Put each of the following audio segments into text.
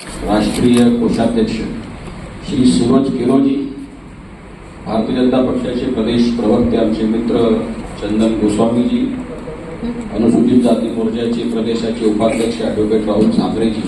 राष्ट्रीय कोषाध्यक्ष श्री सूरज किरोजी भारतीय जनता पक्षाचे प्रदेश प्रवक्ते आमचे मित्र चंदन गोस्वामीजी अनुसूचित जाती मोर्चाचे प्रदेशाचे उपाध्यक्ष ॲडव्होकेट राहुल झांबरेजी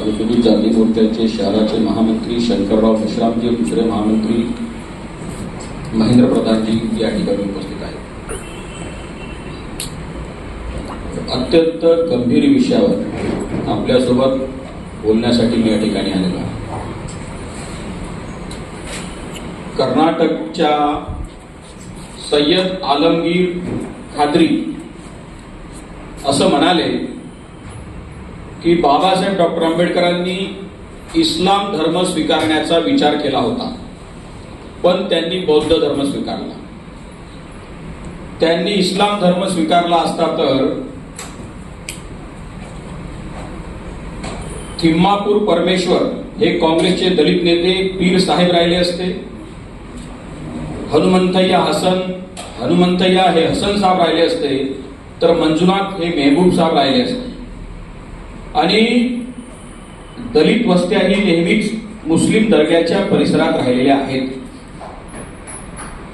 अनुसूचित जाती मोर्चाचे शहराचे महामंत्री शंकरराव मेश्रामजी दुसरे महामंत्री महेंद्र प्रधानजी या ठिकाणी उपस्थित आहेत. अत्यंत गंभीर विषयावर आपल्यासोबत बोलण्यासाठी मी या ठिकाणी आलेलो आहे. कर्नाटकच्या सय्यद आलमगीर खाद्री असं म्हणाले की बाबासाहेब डॉक्टर आंबेडकरांनी इस्लाम धर्म स्वीकारण्याचा विचार केला होता. पण त्यांनी बौद्ध धर्म स्वीकारला. त्यांनी इस्लाम धर्म स्वीकारला असता तर थिम्मापूर परमेश्वर हे काँग्रेसचे दलित नेते पीर साहेब राहिले असते. हनुमंतय्या हसन हनुमंतय्या हे हसन साहेब राहिले असते. तर मंजुनाथ हे मेहबूब साहेब राहिले असते. आणि दलित वस्त्याही नेहमीच मुस्लिम दर्ग्याच्या परिसरात राहिलेल्या आहेत.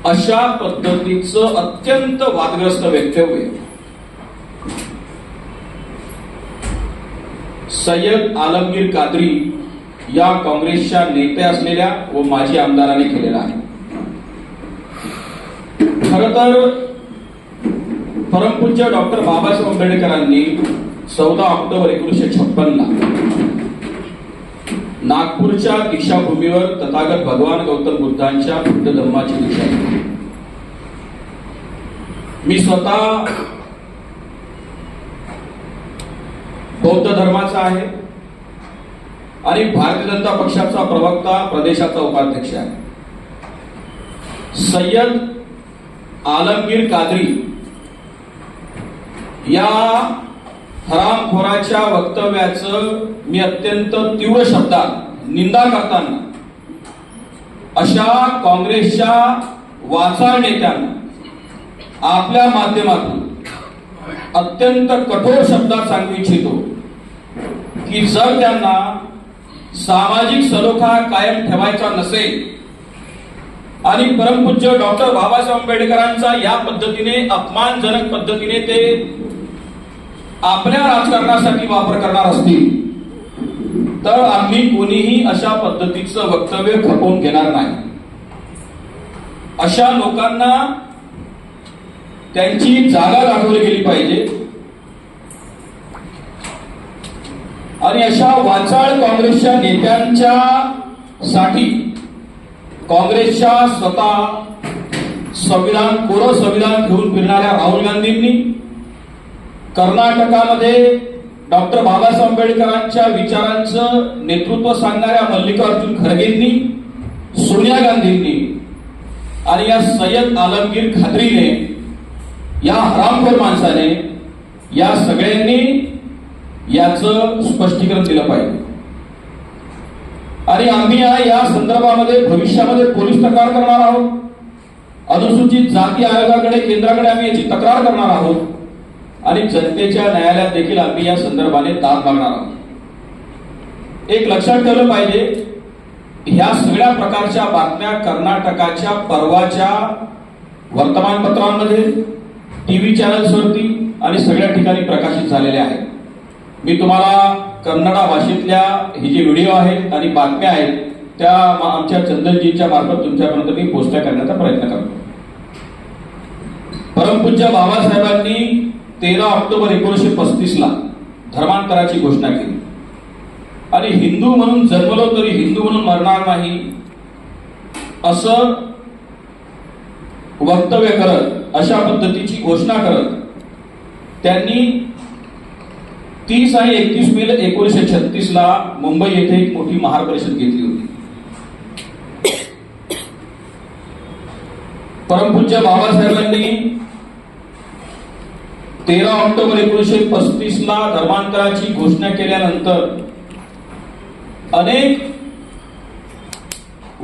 अशा पद्धतीचं अत्यंत वादग्रस्त वक्तव्य सय्यद आलमगीर कादरी या काँग्रेसच्या नेते असलेल्या व माजी आमदाराने केलेला आहे. खर तर परमपूज्य डॉक्टर बाबासाहेब आंबेडकरांनी चौदा ऑक्टोबर एकोणीशे छप्पनला नागपूरच्या दीक्षाभूमीवर तथागत भगवान गौतम बुद्धांच्या बुद्ध धर्माची दीक्षा मी स्वतः बौद्ध धर्माचा आहे. आणि भारतीय जनता पक्षाचा प्रवक्ता प्रदेशाचा उपाध्यक्ष आहे. सय्यद आलमगीर कादरी या हरामखोराच्या वक्तव्याचं मी अत्यंत तीव्र शब्दात निंदा करताना अशा काँग्रेसच्या वाचाळ नेत्यांना आपल्या माध्यमातून अत्यंत कठोर शब्दात सांगू इच्छितो. की जर त्यांना सामाजिक सलोखा कायम ठेवायचा नसेल आणि परमपूज्य डॉक्टर बाबासाहेब आंबेडकरांचा या पद्धतीने अपमानजनक पद्धतीने ते आपल्या राजकारणासाठी वापर करणार असतील तर आम्ही कोणीही अशा पद्धतीचं वक्तव्य खपवून घेणार नाही. अशा लोकांना त्यांची जागा दाखवली गेली पाहिजे. आणि अशा वाचाळ काँग्रेसच्या नेत्यांच्या साठी काँग्रेसच्या स्वतः संविधान कोर संविधान घेऊन फिरणाऱ्या राहुल गांधींनी कर्नाटकामध्ये डॉक्टर बाबासाहेब आंबेडकरांच्या विचारांचं नेतृत्व सांगणाऱ्या मल्लिकार्जुन खरगेंनी सोनिया गांधींनी आणि या सय्यद आलमगीर खात्रीने या हरामखोर माणसाने या सगळ्यांनी याचं स्पष्टीकरण दिलं पाहिजे. आणि आम्ही या- या संदर्भामध्ये भविष्यामध्ये पोलीस तक्रार करणार आहोत. अनुसूचित जाती आयोगाकडे केंद्राकडे आम्ही याची तक्रार करणार आहोत. आणि जनतेच्या न्यायालयात देखील आम्ही या संदर्भाने दाद मागणार आहोत. एक लक्षात ठेवलं पाहिजे ह्या सगळ्या प्रकारच्या बातम्या कर्नाटकाच्या परवाच्या वर्तमानपत्रांमध्ये टीव्ही चॅनल्सवरती आणि सगळ्या ठिकाणी प्रकाशित झालेल्या आहेत. मी तुम्हाला कन्नडा भाषेतल्या हे जे व्हिडिओ आहेत आणि बातम्या आहेत त्या आमच्या चंदनजींच्या मार्फत तुमच्यापर्यंत मी पोचत्या करण्याचा प्रयत्न करतो. परमपूज्य बाबासाहेबांनी तेरा ऑक्टोबर एकोणीसशे पस्तीस ला धर्मांतराची घोषणा केली. आणि हिंदू म्हणून जन्मलो तरी हिंदू म्हणून मरणार नाही असं वक्तव्य करत अशा पद्धतीची घोषणा करत त्यांनी तीस आणि एकतीस मे एकोणीसशे छत्तीस ला मुंबई येथे एक मोठी महार परिषद घेतली होती. परमपूज्य बाबासाहेबांनी तेरा ऑक्टोबर एकोणीसशे पस्तीस ला धर्मांतराची घोषणा केल्यानंतर अनेक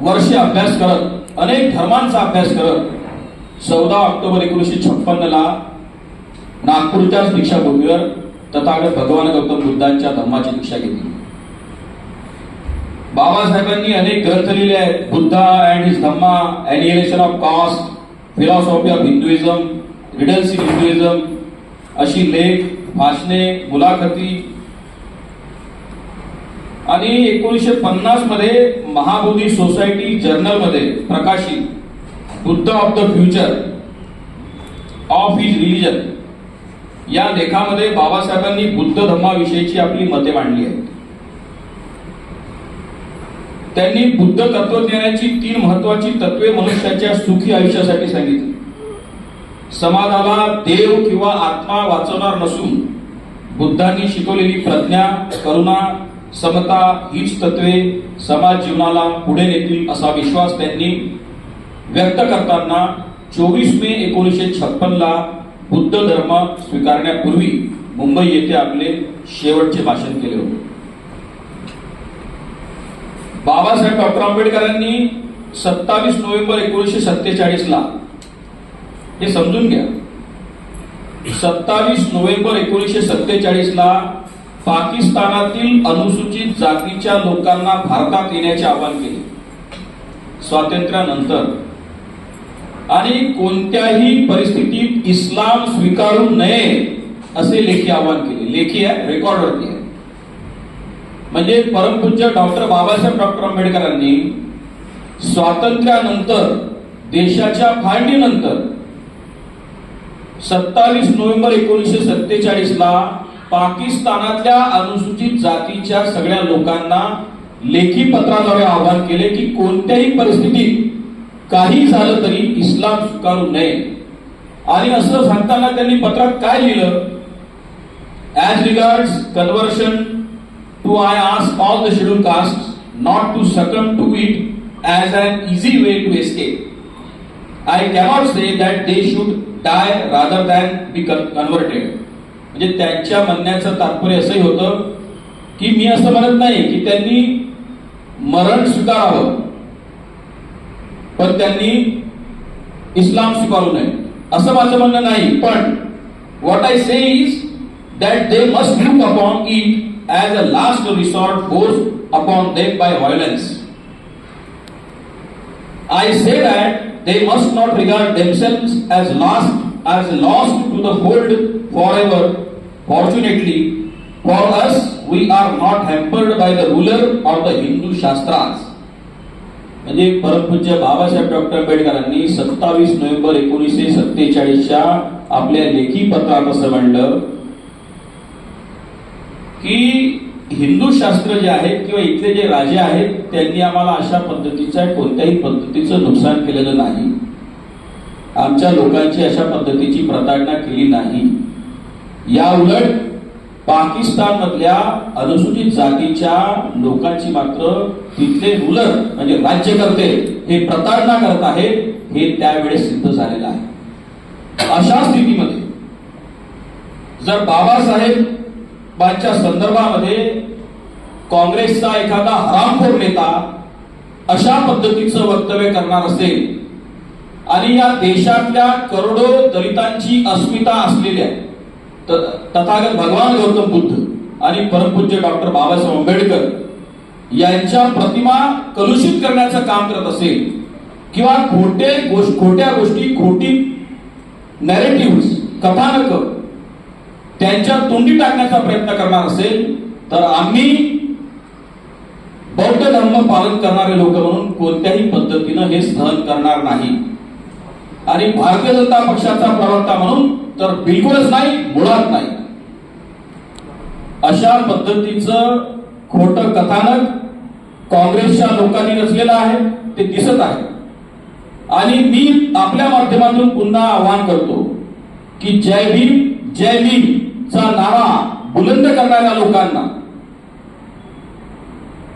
वर्षे अभ्यास करत अनेक धर्मांचा अभ्यास करत चौदा ऑक्टोबर एकोणीसशे छप्पन्न ला नागपूरच्याच दीक्षाभूमीवर तथागत भगवान गौतम बुद्धांच्या धर्माची दीक्षा घेतली. बाबासाहेबांनी अनेक ग्रंथ लिहिले आहेत. Buddha and his Dhamma annihilation of caste philosophy of Hinduism riddles in Hinduism अशी लेख भाषणे मुलाखती आणि एकोणीसशे पन्नासमध्ये महाबोधी सोसायटी जर्नलमध्ये प्रकाशित Buddha of the future of his religion या लेखामध्ये बाबासाहेबांनी बुद्ध धर्माविषयीची आपली मते मांडली आहेत. त्यांनी बुद्ध तत्वज्ञानाची तीन महत्वाची तत्वे मनुष्याच्या सुखी आयुष्यासाठी सांगितली. समाजाला देव किंवा आत्मा वाचवणार नसून बुद्धांनी शिकवलेली प्रज्ञा करुणा समता हीच तत्वे समाज जीवनाला पुढे नेतील असा विश्वास त्यांनी व्यक्त करताना चोवीस मे एकोणीसशे छप्पन ला बुद्ध धर्म स्वीकारण्यापूर्वी मुंबई येथे आपले शेवटचे भाषण केले होते. बाबासाहेब डॉक्टर आंबेडकरांनी सत्तावीस नोव्हेंबर एकोणीसशे सत्तेचाळीस ला हे समजून घ्या. सत्तावीस नोव्हेंबर एकोणीसशे सत्तेचाळीस ला पाकिस्तानातील अनुसूचित जातीच्या लोकांना भारतात येण्याचे आवाहन केले. स्वातंत्र्यानंतर आणि कोणत्याही परिस्थितीत इस्लाम स्वीकारू नये असे लेखी आवाहन केले. लेखी आहे रेकॉर्डवरती आहे. म्हणजे परमपूज्य डॉक्टर बाबासाहेब डॉक्टर आंबेडकरांनी स्वातंत्र्यानंतर देशाच्या फाळणीनंतर सत्तावीस नोव्हेंबर एकोणीसशे सत्तेचाळीस ला पाकिस्तानातल्या अनुसूचित जातीच्या सगळ्या लोकांना लेखी पत्राद्वारे आवाहन केले की कोणत्याही परिस्थितीत काही झालं तरी इस्लाम स्वीकारू नये. आणि असं सांगताना त्यांनी पत्रात काय लिहिलं? As regards conversion to I ask all the schedule caste not to succumb to it as an easy way to escape I cannot say that they should die rather than be converted म्हणजे त्यांच्या म्हणण्याचं तात्पर्य असंही होतं की मी असं म्हणत नाही की त्यांनी मरण स्वीकारावं. पण त्यांनी इस्लाम स्वीकारू नये असं माझं म्हणणं नाही पण what I say is that they must look upon it as a last resort force upon them by violence I say that they must not regard themselves as lost as lost to the fold forever. Fortunately, for us, we are not hampered by the ruler or the Hindu Shastras. म्हणजे परमपूज्य Babasaheb doctor आंबेडकरांनी सत्तावीस November एकोणीसशे सत्तेचाळीसच्या आपल्या लेखी पत्रात असं म्हणलं की हिंदू शास्त्र जे आहेत किंवा इथले जे राजे आहेत त्यांनी आम्हाला अशा पद्धतीचं कोणत्याही पद्धतीचं नुकसान केलेलं नाही. आमच्या लोकांची अशा पद्धतीची प्रताडणा केली नाही. या उलट पाकिस्तान मधल्या अनुसूचित जातीच्या लोकांची मात्र तिथले रुलर म्हणजे राज्यकर्ते हे प्रताडणा करत आहेत हे त्यावेळेस सिद्ध झालेलं आहे. अशा स्थितीमध्ये जर बाबासाहेबांच्या संदर्भामध्ये काँग्रेसचा एखादा हरामखोर नेता अशा पद्धतीचं वक्तव्य करणार असेल आणि या देशातल्या करोडो दलितांची अस्मिता असलेली आहे तथागत भगवान गौतम बुद्ध आणि परमपूज्य डॉक्टर बाबासाहेब आंबेडकर यांच्या प्रतिमा कलुषित करण्याचं काम करत असेल किंवा खोटे गोष्ट खोट्या गोष्टी खोटी नॅरेटिव्ह कथानक त्यांच्या तोंडी टाकण्याचा प्रयत्न करणार असेल तर आम्ही बौद्ध धर्म पालन करणारे लोक म्हणून कोणत्याही पद्धतीनं हे सहन करणार नाही. आणि भारतीय जनता पक्षाचा प्रवक्ता म्हणून तर बिलकुलच नाही मुळात नाही. अशा पद्धतीचं खोट कथानक काँग्रेसच्या लोकांनी रचलेलं आहे ते दिसत आहे. आणि मी आपल्या माध्यमातून पुन्हा आवाहन करतो की जय भीम जय भीम चा नारा बुलंद करणाऱ्या लोकांना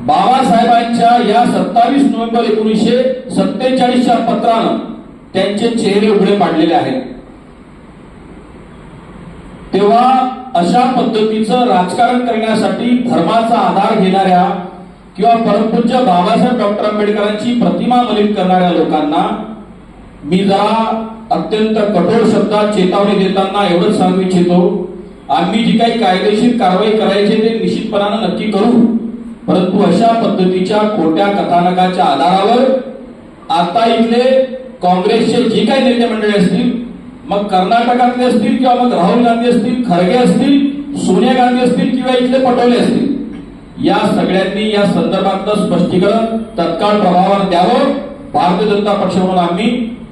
बाबासाहेबांच्या या सत्तावीस नोव्हेंबर एकोणीसशे सत्तेचाळीसच्या पत्रानं त्यांचे चेहरे उघडे पाडलेले आहेत. तेव्हा अशा पद्धतीचं राजकारण करण्यासाठी धर्माचा आधार घेणाऱ्या किंवा परमपूज्य बाबासाहेब डॉक्टर आंबेडकरांची प्रतिमा मलिन करणाऱ्या लोकांना मी जरा अत्यंत कठोर शब्दात चेतावणी देताना एवढंच सांगू इच्छितो. आम्ही जी काही कायदेशीर कारवाई करायची ते निश्चितपणानं नक्की करू. परंतु अशा पद्धतीच्या खोट्या कथानकाच्या आधारावर आता इथले काँग्रेसचे जे काही नेते मंडळी असतील मग कर्नाटकातले असतील किंवा मग राहुल गांधी असतील खरगे असतील सोनिया गांधी असतील किंवा इथले पटोले असतील या सगळ्यांनी या संदर्भातलं स्पष्टीकरण तत्काळ प्रभावावर द्यावं. भारतीय जनता पक्ष म्हणून आम्ही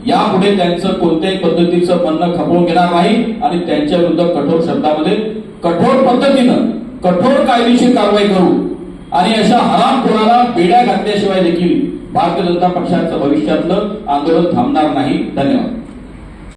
यापुढे त्यांचं कोणत्याही पद्धतीचं म्हणणं खपवून घेणार नाही आणि त्यांच्या विरुद्ध कठोर शब्दामध्ये कठोर पद्धतीनं कठोर कायदेशीर कारवाई करू. आणि अशा हरामखोराला बेड्या घातल्याशिवाय देखील भारतीय जनता पक्षाचं भविष्यातलं आंदोलन थांबणार नाही. धन्यवाद.